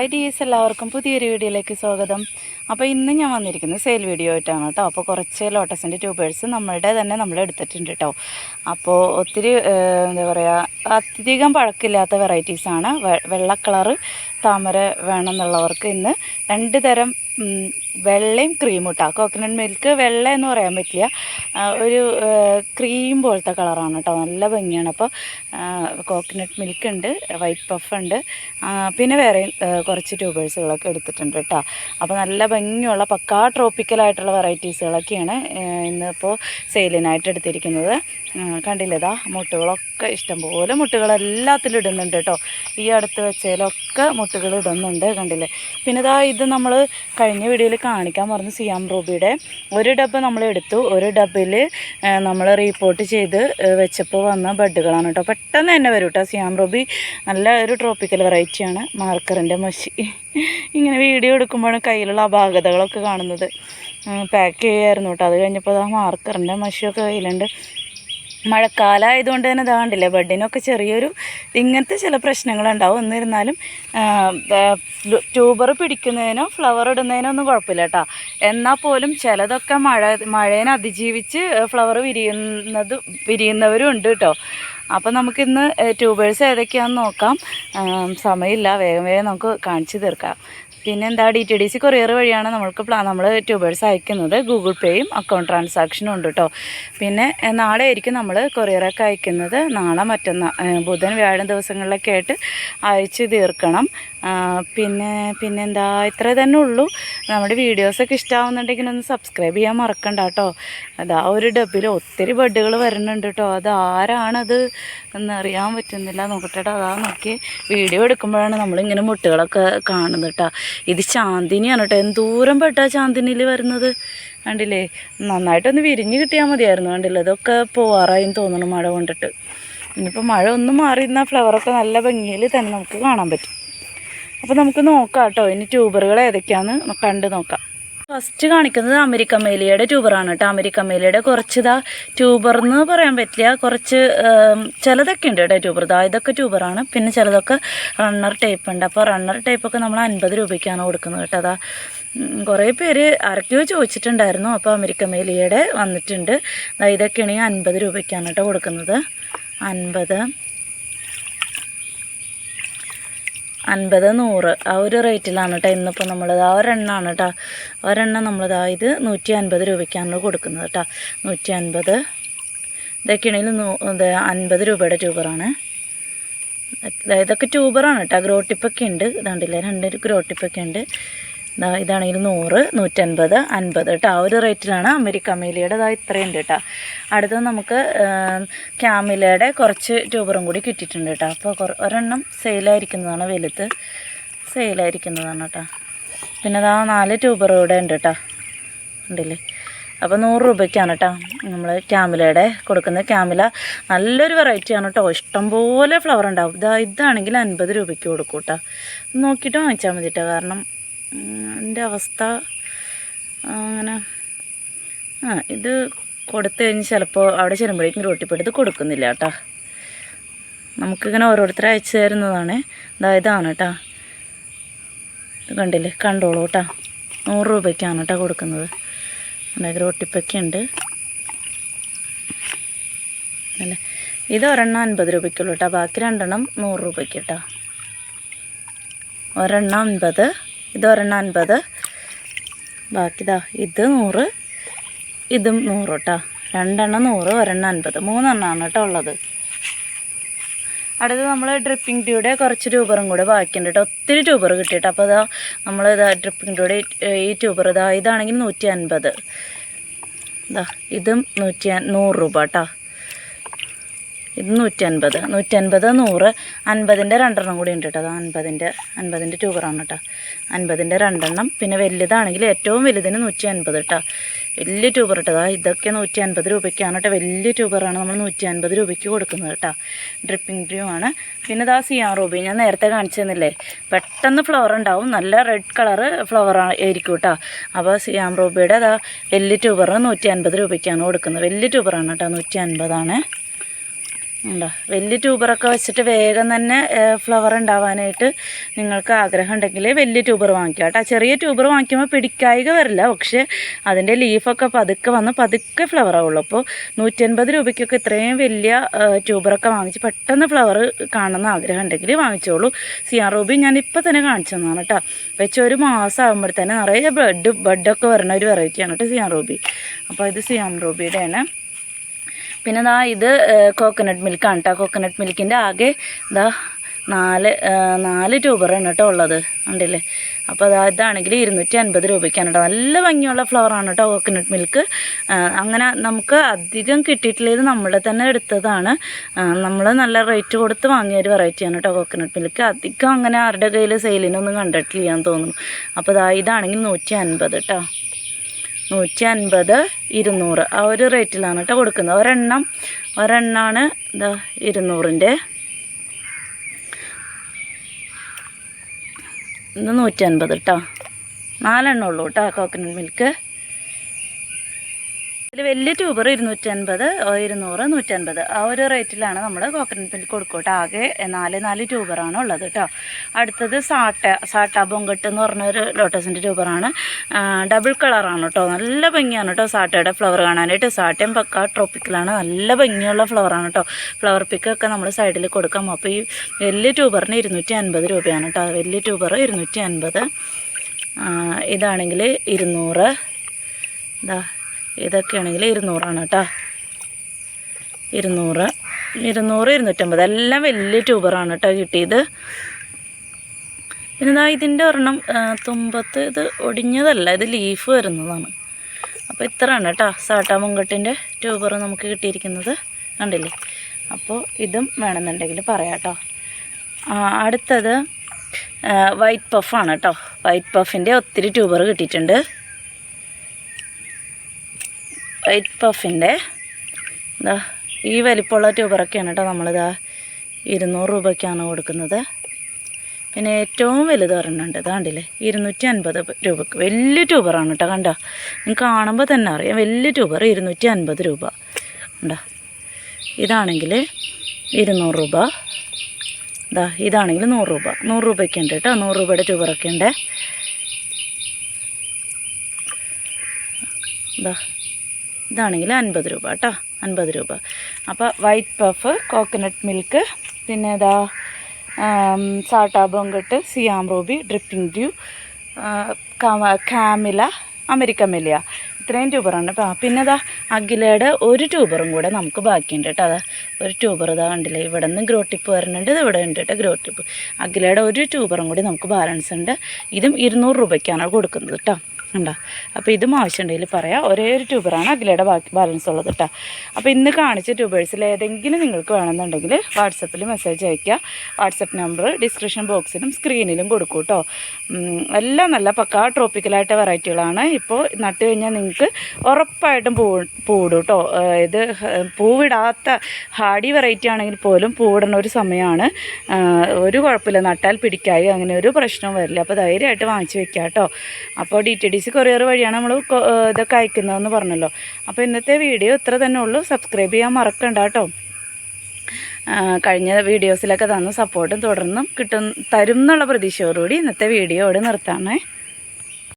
Hi ഡീസ് എല്ലാവർക്കും പുതിയൊരു വീഡിയോയിലേക്ക് സ്വാഗതം. അപ്പോൾ ഇന്ന് ഞാൻ വന്നിരിക്കുന്നത് സെയിൽ വീഡിയോ ആയിട്ടാണ് കേട്ടോ. അപ്പോൾ കുറച്ച് ലോട്ടസിന്റെ ട്യൂബേഴ്സ് നമ്മളുടെ തന്നെ നമ്മൾ എടുത്തിട്ടുണ്ട് കേട്ടോ. അപ്പോൾ ഒത്തിരി എന്താ പറയുക അധികം പഴക്കില്ലാത്ത വെറൈറ്റീസാണ് വെള്ള കളറ് താമര വേണമെന്നുള്ളവർക്ക് ഇന്ന് രണ്ട് തരം വെള്ളയും ക്രീമും കേട്ടോ കോക്കനട്ട് മിൽക്ക് വെള്ള എന്ന് പറയാൻ പറ്റില്ല. ഒരു ക്രീം പോലത്തെ കളറാണ് കേട്ടോ നല്ല ഭംഗിയാണ്. അപ്പോൾ കോക്കനട്ട് മിൽക്ക് ഉണ്ട് വൈറ്റ് പഫ് ഉണ്ട്. പിന്നെ വേറെ കുറച്ച് ട്യൂബേഴ്സുകളൊക്കെ എടുത്തിട്ടുണ്ട് കേട്ടോ അപ്പോൾ നല്ല ഭംഗിയുള്ള പക്കാ ട്രോപ്പിക്കലായിട്ടുള്ള വെറൈറ്റീസുകളൊക്കെയാണ് ഇന്നിപ്പോൾ സെയിലിനായിട്ട് എടുത്തിരിക്കുന്നത്. കണ്ടില്ലതാ? മുട്ടുകളൊക്കെ ഇഷ്ടംപോലെ മുട്ടുകൾ എല്ലാത്തിലും ഇടുന്നുണ്ട് കേട്ടോ. ഈ അടുത്ത് വെച്ചതിലൊക്കെ മുട്ടുകൾ ഇടുന്നുണ്ട് കണ്ടില്ലേ? പിന്നെ ഇതാ ഇത് നമ്മൾ കഴിഞ്ഞ വീഡിയോയിൽ കാണിക്കാൻ പറഞ്ഞു സിയാം റൂബിയുടെ. ഒരു ഡബ്ബ് നമ്മൾ എടുത്തു ഒരു ഡബിൽ നമ്മൾ റീപ്പോർട്ട് ചെയ്ത് വെച്ചപ്പോൾ വന്ന ബഡ്ഡുകളാണ് കേട്ടോ. പെട്ടെന്ന് തന്നെ വരും കേട്ടോ സിയാം റൂബി. നല്ല ഒരു ട്രോപ്പിക്കൽ വെറൈറ്റിയാണ് മാർക്കറിന്റെ മഷി ഇങ്ങനെ വീഡിയോ എടുക്കുമ്പോഴാണ് കയ്യിലുള്ള അപാകതകളൊക്കെ കാണുന്നത്. പാക്ക് ചെയ്യായിരുന്നു കേട്ടോ. അത് കഴിഞ്ഞപ്പോൾ ആ മാർക്കറിന്റെ മഷിയൊക്കെ കയ്യിലുണ്ട്. മഴക്കാലമായതുകൊണ്ട് തന്നെ ഇതാണ്ടില്ല? ബഡിനൊക്കെ ചെറിയൊരു ഇങ്ങനത്തെ ചില പ്രശ്നങ്ങളുണ്ടാവും. എന്നിരുന്നാലും ട്യൂബർ പിടിക്കുന്നതിനോ ഫ്ലവർ ഇടുന്നതിനോ ഒന്നും കുഴപ്പമില്ല കേട്ടോ. എന്നാൽ പോലും ചിലതൊക്കെ മഴ മഴേനെ അതിജീവിച്ച് ഫ്ലവർ വിരിയുന്നത് വിരിയുന്നവരും ഉണ്ട് കേട്ടോ. അപ്പം നമുക്കിന്ന് ട്യൂബേഴ്സ് ഏതൊക്കെയാണെന്ന് നോക്കാം. സമയമില്ല. വേഗം വേഗം നമുക്ക് കാണിച്ചു തീർക്കാം. പിന്നെ എന്താ D T D C courier വഴിയാണ് നമ്മൾക്ക് പ്ലാ നമ്മൾ ട്യൂബേഴ്സ് അയക്കുന്നത്. ഗൂഗിൾ പേയും അക്കൗണ്ട് ട്രാൻസാക്ഷനും ഉണ്ട് കേട്ടോ പിന്നെ നാളെ ആയിരിക്കും നമ്മൾ കൊറിയറൊക്കെ അയക്കുന്നത്. നാളെ മറ്റന്നാൾ ബുധൻ വ്യാഴം ദിവസങ്ങളിലൊക്കെ ആയിട്ട് അയച്ച് തീർക്കണം. പിന്നെ പിന്നെന്താ ഇത്ര തന്നെ ഉള്ളൂ. നമ്മുടെ വീഡിയോസൊക്കെ ഇഷ്ടമാവുന്നുണ്ടെങ്കിൽ ഒന്ന് സബ്സ്ക്രൈബ് ചെയ്യാൻ മറക്കണ്ട കേട്ടോ അതാ ഒരു ഡബ്ബിൽ ഒത്തിരി ബെഡുകൾ വരുന്നുണ്ട് കേട്ടോ അത് ആരാണത് എന്നറിയാൻ പറ്റുന്നില്ല. നോക്കട്ടെ അതാ നോക്കി വീഡിയോ എടുക്കുമ്പോഴാണ് നമ്മളിങ്ങനെ മുട്ടുകളൊക്കെ കാണുന്നത് കേട്ടോ ഇത് ചാന്ദിനിയാണ് കേട്ടോ. എന്തോരം പെട്ടാ ചാന്ദിനിയിൽ വരുന്നത്? കണ്ടില്ലേ? നന്നായിട്ടൊന്ന് വിരിഞ്ഞ് കിട്ടിയാൽ മതിയായിരുന്നു കണ്ടില്ലേ? ഇതൊക്കെ പോവാറായിന്ന് തോന്നുന്നു മഴ കൊണ്ടിട്ട്. ഇനിയിപ്പോൾ മഴ ഒന്നും മാറി നിന്നാൽ ഫ്ലവറൊക്കെ നല്ല ഭംഗിയിൽ തന്നെ നമുക്ക് കാണാൻ പറ്റും. അപ്പോൾ നമുക്ക് നോക്കാം കേട്ടോ ഇനി ട്യൂബറുകൾ ഏതൊക്കെയാണെന്ന് കണ്ട് നോക്കാം. ഫസ്റ്റ് കാണിക്കുന്നത് അമേരിക്ക മേലിയുടെ ട്യൂബറാണ് കേട്ടോ. അമേരിക്ക മേലിയുടെ കുറച്ച് ഇതാ ട്യൂബർ എന്ന് പറയാൻ പറ്റില്ല. കുറച്ച് ചിലതൊക്കെ ഉണ്ട് കേട്ടോ ട്യൂബർ ഇതാ ഇതൊക്കെ ട്യൂബറാണ് പിന്നെ ചിലതൊക്കെ റണ്ണർ ടൈപ്പ് ഉണ്ട്. അപ്പോൾ റണ്ണർ ടൈപ്പൊക്കെ നമ്മൾ അൻപത് രൂപയ്ക്കാണ് കൊടുക്കുന്നത് കേട്ടോ. അതാ കുറേ പേര് ആരൊക്കെയോ ചോദിച്ചിട്ടുണ്ടായിരുന്നു. അപ്പോൾ അമേരിക്ക മേലിയുടെ വന്നിട്ടുണ്ട്. ദാ ഇതൊക്കെയാണെങ്കിൽ അൻപത് രൂപയ്ക്കാണ് കേട്ടോ കൊടുക്കുന്നത്. അൻപത്. അൻപത് നൂറ്. ആ ഒരു റേറ്റിലാണ് കേട്ടോ ഇന്നിപ്പോൾ നമ്മളിത്. ആ ഒരെണ്ണമാണ് കേട്ടോ ഒരെണ്ണം നമ്മളിതാ ഇത് നൂറ്റി അൻപത് രൂപയ്ക്കാണ് കൊടുക്കുന്നത് കേട്ടോ നൂറ്റി അൻപത് ഇതൊക്കെയാണെങ്കിൽ നൂ ഇത് അൻപത് രൂപയുടെ ട്യൂബറാണ്. ഇതൊക്കെ ട്യൂബറാണ് കേട്ടോ ഗ്രോ ടിപ്പൊക്കെ ഉണ്ട്. ഇതാണ്ടില്ല? രണ്ട് ഗ്രോ ടിപ്പൊക്കെ ഉണ്ട്. ഇതാണെങ്കിൽ നൂറ് നൂറ്റൻപത് അൻപത് കേട്ടോ ആ ഒരു റേറ്റിലാണ് അമേരിക്ക അമേലിയുടെ ഇതാ ഇത്രയുണ്ട് കേട്ടോ അടുത്തത് നമുക്ക് ക്യാമിലയുടെ കുറച്ച് ട്യൂബറും കൂടി കിട്ടിയിട്ടുണ്ട് കേട്ടോ അപ്പോൾ ഒരെണ്ണം സെയിലായിരിക്കുന്നതാണ് വലുത്. സെയിലായിരിക്കുന്നതാണ് കേട്ടോ പിന്നെ അതാ നാല് ട്യൂബർ ഇവിടെ ഉണ്ട് കേട്ടോ ഉണ്ടല്ലേ അപ്പോൾ നൂറ് രൂപയ്ക്കാണ് കേട്ടോ നമ്മൾ ക്യാമിലയുടെ കൊടുക്കുന്നത് ക്യാമില. നല്ലൊരു വെറൈറ്റിയാണ് കേട്ടോ ഇഷ്ടംപോലെ ഫ്ലവർ ഉണ്ടാവും. ഇതാ ഇതാണെങ്കിൽ അൻപത് രൂപയ്ക്ക് കൊടുക്കും കേട്ടോ നോക്കിയിട്ട് വാങ്ങിച്ചാൽ മതി കേട്ടോ കാരണം എന്റെ അവസ്ഥ അങ്ങനെ. ആ ഇത് കൊടുത്തു കഴിഞ്ഞ് ചിലപ്പോൾ അവിടെ ചെല്ലുമ്പോഴേക്കും റൊട്ടിപ്പെടുത്ത് കൊടുക്കുന്നില്ല കേട്ടോ. നമുക്കിങ്ങനെ ഓരോരുത്തർ അയച്ചു തരുന്നതാണ്. ഇതാ ഇതാണ് കേട്ടോ. ഇത് കണ്ടില്ലേ? കണ്ടോളൂ കേട്ടോ. നൂറ് രൂപയ്ക്കാണ് കേട്ടോ കൊടുക്കുന്നത്. ഉണ്ടാക്കി ഒട്ടിപ്പൊക്കെ ഉണ്ട് അല്ലേ? ഇത് ഒരെണ്ണം അൻപത് രൂപയ്ക്കുള്ളൂ കേട്ടോ. ബാക്കി രണ്ടെണ്ണം നൂറ് രൂപയ്ക്ക് കേട്ടോ. ഒരെണ്ണം അൻപത് ഇത് ഒരെണ്ണം അൻപത്. ബാക്കി ഇതാ നൂറ് ഇതും നൂറ് കേട്ടോ രണ്ടെണ്ണം നൂറ് ഒരെണ്ണം അൻപത്. മൂന്നെണ്ണമാണ് കേട്ടോ ഉള്ളത്. അടുത്ത് നമ്മൾ ഡ്രിപ്പിംഗ് ട്യൂടെ കുറച്ച് ട്യൂബറും കൂടെ ബാക്കിയുണ്ട് കേട്ടോ. ഒത്തിരി ട്യൂബർ കിട്ടിയിട്ട്. അപ്പോൾ ഇതാ നമ്മൾ ഇതാ ഡ്രിപ്പിംഗ് ട്യൂടെ ഈ ട്യൂബർ ഇതാ. ഇതാണെങ്കിൽ നൂറ്റി അൻപത്. ഇതാ ഇതും നൂറ്റി നൂറ് രൂപ കേട്ടോ. ഇത് നൂറ്റി അൻപത് നൂറ്റി അൻപത് നൂറ് അൻപതിന്റെ രണ്ടെണ്ണം കൂടി ഉണ്ട് കേട്ടോ. അത് അൻപതിന്റെ അൻപതിന്റെ ട്യൂബറാണ് കേട്ടോ. അൻപതിന്റെ രണ്ടെണ്ണം. പിന്നെ വലുതാണെങ്കിൽ ഏറ്റവും വലുതിന് നൂറ്റി അൻപത് കേട്ടോ വലിയ ട്യൂബർ കേട്ടോ ഇതൊക്കെ നൂറ്റി അൻപത് രൂപയ്ക്കാണ് കേട്ടോ വലിയ ട്യൂബറാണ് നമ്മൾ നൂറ്റി അൻപത് രൂപയ്ക്ക് കൊടുക്കുന്നത് കേട്ടോ ഡ്രിപ്പിംഗ് ട്യൂ ആണ്. പിന്നെ ഇതാ സിയാൻ റൂബി ഞാൻ നേരത്തെ കാണിച്ചു തന്നില്ലേ? പെട്ടെന്ന് ഫ്ലവർ ഉണ്ടാവും. നല്ല റെഡ് കളറ് ഫ്ലവർ ആയിരിക്കും കേട്ടോ അപ്പോൾ സിയാം റൂബിയുടെ അതാ വലിയ ട്യൂബർ നൂറ്റി അൻപത് രൂപയ്ക്കാണ് കൊടുക്കുന്നത്. വലിയ ട്യൂബറാണ് കേട്ടോ നൂറ്റി അൻപതാണ് ഉണ്ടോ? വലിയ ട്യൂബറൊക്കെ വെച്ചിട്ട് വേഗം തന്നെ ഫ്ലവർ ഉണ്ടാവാനായിട്ട് നിങ്ങൾക്ക് ആഗ്രഹം ഉണ്ടെങ്കിൽ വലിയ ട്യൂബർ വാങ്ങിക്കുക കേട്ടോ. ചെറിയ ട്യൂബർ വാങ്ങിക്കുമ്പോൾ പിടിക്കായിക വരില്ല. പക്ഷേ അതിന്റെ ലീഫൊക്കെ പതുക്കെ വന്ന് പതുക്കെ ഫ്ലവർ ആവുള്ളൂ. അപ്പോൾ നൂറ്റൻപത് രൂപയ്ക്കൊക്കെ ഇത്രയും വലിയ ട്യൂബറൊക്കെ വാങ്ങിച്ച് പെട്ടെന്ന് ഫ്ലവർ കാണുന്ന ആഗ്രഹം ഉണ്ടെങ്കിൽ വാങ്ങിച്ചോളൂ. സിയാർ റൂബി ഞാൻ ഇപ്പോൾ തന്നെ കാണിച്ചു തന്നതാണ് കേട്ടോ. വെച്ച് ഒരു മാസം ആകുമ്പോഴത്തേനെ നിറയെ ബഡ് ബഡൊക്കെ വരുന്ന ഒരു വെറൈറ്റിയാണ് കേട്ടോ സിയാം റൂബി. അപ്പോൾ ഇത് സിയാം റൂബിയുടെയാണ്. പിന്നെ ദാ ഇത് കോക്കനട്ട് മിൽക്കാണ് കേട്ടോ കോക്കനട്ട് മിൽക്കിന്റെ ആകെ ദാ നാല് നാല് ട്യൂബറാണ് കേട്ടോ ഉള്ളത്. ഉണ്ടല്ലേ അപ്പോൾ അതാ ഇതാണെങ്കിൽ ഇരുന്നൂറ്റി അൻപത് രൂപയ്ക്കാണ് കേട്ടോ നല്ല ഭംഗിയുള്ള ഫ്ലവറാണ് കേട്ടോ കോക്കനട്ട് മിൽക്ക് അങ്ങനെ നമുക്ക് അധികം കിട്ടിയിട്ടുള്ളത് നമ്മളെ തന്നെ എടുത്തതാണ്. നമ്മൾ നല്ല റേറ്റ് കൊടുത്ത് വാങ്ങിയ ഒരു വെറൈറ്റിയാണ് കേട്ടോ കോക്കനട്ട് മിൽക്ക് അധികം അങ്ങനെ ആരുടെ കയ്യിൽ സെയിലിനൊന്നും കണ്ടിട്ടില്ല എന്ന് തോന്നുന്നു. അപ്പോൾ ഇതാണെങ്കിൽ നൂറ്റി അൻപത് കേട്ടോ നൂറ്റി അൻപത് ഇരുന്നൂറ്. ആ ഒരു റേറ്റിലാണ് കേട്ടോ കൊടുക്കുന്നത്. ഒരെണ്ണം ഒരെണ്ണമാണ് ഇതാ ഇരുന്നൂറിന്റെ. ഇത് നൂറ്റി അൻപത് കേട്ടോ നാലെണ്ണം ഉള്ളൂ കേട്ടോ കോക്കനട്ട് മിൽക്ക് ഇതിൽ വലിയ ട്യൂബർ ഇരുന്നൂറ്റൻപത് ഇരുന്നൂറ് നൂറ്റൻപത്. ആ ഒരു റേറ്റിലാണ് നമ്മൾ കോക്കനട്ട് മിൽക്ക് കൊടുക്കോട്ടെ ആകെ നാല് നാല് ട്യൂബറാണ് ഉള്ളത് കേട്ടോ. അടുത്തത് സാട്ട സാട്ട ബൊങ്കട്ട് എന്ന് പറഞ്ഞൊരു ലോട്ടസിന്റെ ട്യൂബറാണ്. ഡബിൾ കളറാണ് കേട്ടോ. നല്ല ഭംഗിയാണ് കേട്ടോ സാട്ടയുടെ ഫ്ലവർ കാണാനായിട്ട്. സാട്ടയും പക്ക ട്രോപ്പിക്കലാണ് നല്ല ഭംഗിയുള്ള ഫ്ലവറാണ് കേട്ടോ. ഫ്ലവർ പിക്കൊക്കെ നമ്മൾ സൈഡിൽ കൊടുക്കാം. അപ്പോൾ ഈ വലിയ ട്യൂബറിന് ഇരുന്നൂറ്റി അൻപത് രൂപയാണ് കേട്ടോ. വലിയ ട്യൂബർ ഇരുന്നൂറ്റി അൻപത് ഇതാണെങ്കിൽ ഇരുന്നൂറ്. ഇതാ ഇതൊക്കെയാണെങ്കിൽ ഇരുന്നൂറാണ് കേട്ടോ. ഇരുന്നൂറ് ഇരുന്നൂറ് ഇരുന്നൂറ്റമ്പത്. എല്ലാം വലിയ ട്യൂബറാണ് കേട്ടോ കിട്ടിയത്. പിന്നെ ഇതാ ഇതിന്റെ ഒരെണ്ണം തുമ്പത്ത് ഇത് ഒടിഞ്ഞതല്ല ഇത് ലീഫ് വരുന്നതാണ്. അപ്പോൾ ഇത്രയാണ് കേട്ടോ സാട്ടാ മുങ്കട്ടിന്റെ ട്യൂബർ നമുക്ക് കിട്ടിയിരിക്കുന്നത്. കണ്ടില്ലേ? അപ്പോൾ ഇതും വേണമെന്നുണ്ടെങ്കിൽ പറയാം കേട്ടോ. അടുത്തത് വൈറ്റ് പഫാണ് കേട്ടോ. വൈറ്റ് പഫിന്റെ ഒത്തിരി ട്യൂബർ കിട്ടിയിട്ടുണ്ട്. വൈറ്റ് പഫിന്റെ എന്താ ഈ വലിപ്പമുള്ള ട്യൂബറൊക്കെയാണ് കേട്ടോ നമ്മളിതാ ഇരുന്നൂറ് രൂപയ്ക്കാണ് കൊടുക്കുന്നത്. പിന്നെ ഏറ്റവും വലുത് ഒരെണ്ണമുണ്ട് ഇതാണ്ടില്ലേ ഇരുന്നൂറ്റി അൻപത് രൂപക്ക്. വലിയ ട്യൂബറാണ് കേട്ടോ കണ്ടോ? നിങ്ങൾക്ക് കാണുമ്പോൾ തന്നെ അറിയാം. വലിയ ട്യൂബർ ഇരുന്നൂറ്റി അൻപത് രൂപ. ഉണ്ടോ ഇതാണെങ്കിൽ ഇരുന്നൂറ് രൂപ. ഇതാ ഇതാണെങ്കിൽ നൂറ് രൂപ. നൂറ് രൂപയ്ക്ക് ഉണ്ട് കേട്ടോ നൂറ് രൂപയുടെ ട്യൂബറൊക്കെ ഉണ്ട് ഇതാ ഇതാണെങ്കിൽ അൻപത് രൂപ കേട്ടോ. അൻപത് രൂപ. അപ്പോൾ വൈറ്റ് പഫ് കോക്കനട്ട് മിൽക്ക് പിന്നെ ഇതാ സാട്ടാ Bongkot Siam ruby dripping dew Camila America Melia ഇത്രയും ട്യൂബറാണ് അപ്പോൾ പിന്നെ ഇതാ അഖിലയുടെ ഒരു ട്യൂബറും കൂടെ നമുക്ക് ബാക്കിയുണ്ട് കേട്ടോ അതാ ഒരു ട്യൂബർ ഇതാ കണ്ടില്ലേ? ഇവിടെ നിന്ന് ഗ്രോ ടിപ്പ് വരുന്നുണ്ട് ഇത് ഇവിടെ ഉണ്ട് കേട്ടോ ഗ്രോ ടിപ്പ് അഖിലയുടെ ഒരു ട്യൂബറും കൂടി നമുക്ക് ബാലൻസ് ഉണ്ട്. ഇതും ഇരുന്നൂറ് രൂപയ്ക്കാണ് കൊടുക്കുന്നത് കേട്ടോ ഉണ്ടോ അപ്പോൾ ഇതും ആവശ്യമുണ്ടെങ്കിൽ പറയാം. ഒരേ ഒരു ട്യൂബറാണ് അഖിലയുടെ ബാക്കി ബാലൻസ് ഉള്ളത് കേട്ടോ അപ്പോൾ ഇന്ന് കാണിച്ച ട്യൂബേഴ്സിൽ ഏതെങ്കിലും നിങ്ങൾക്ക് വേണമെന്നുണ്ടെങ്കിൽ വാട്സപ്പിൽ മെസ്സേജ് അയയ്ക്കുക. വാട്സപ്പ് നമ്പർ ഡിസ്ക്രിപ്ഷൻ ബോക്സിലും സ്ക്രീനിലും കൊടുക്കും കേട്ടോ എല്ലാം നല്ല പക്കാ ട്രോപ്പിക്കലായിട്ട് വെറൈറ്റികളാണ് ഇപ്പോൾ നട്ട് കഴിഞ്ഞാൽ നിങ്ങൾക്ക് ഉറപ്പായിട്ടും പൂ പൂടും കേട്ടോ ഇത് പൂവിടാത്ത ഹാഡി വെറൈറ്റി ആണെങ്കിൽ പോലും പൂവിടുന്ന ഒരു സമയമാണ്. ഒരു കുഴപ്പമില്ല. നട്ടാൽ പിടിക്കായി? അങ്ങനെ ഒരു പ്രശ്നവും വരില്ല. അപ്പോൾ ധൈര്യമായിട്ട് വാങ്ങിച്ച് വെക്കാം കേട്ടോ അപ്പോൾ D T D C courier വഴിയാണ് നമ്മൾ ഇതൊക്കെ അയക്കുന്നതെന്ന് പറഞ്ഞല്ലോ. അപ്പോൾ ഇന്നത്തെ വീഡിയോ ഇത്ര തന്നെ ഉള്ളൂ. സബ്സ്ക്രൈബ് ചെയ്യാൻ മറക്കണ്ട കേട്ടോ. കഴിഞ്ഞ വീഡിയോസിലൊക്കെ തന്ന സപ്പോർട്ടും തുടർന്നും കിട്ടും തരും എന്നുള്ള പ്രതീക്ഷയോടുകൂടി ഇന്നത്തെ വീഡിയോ ഇവിടെ നിർത്താമേ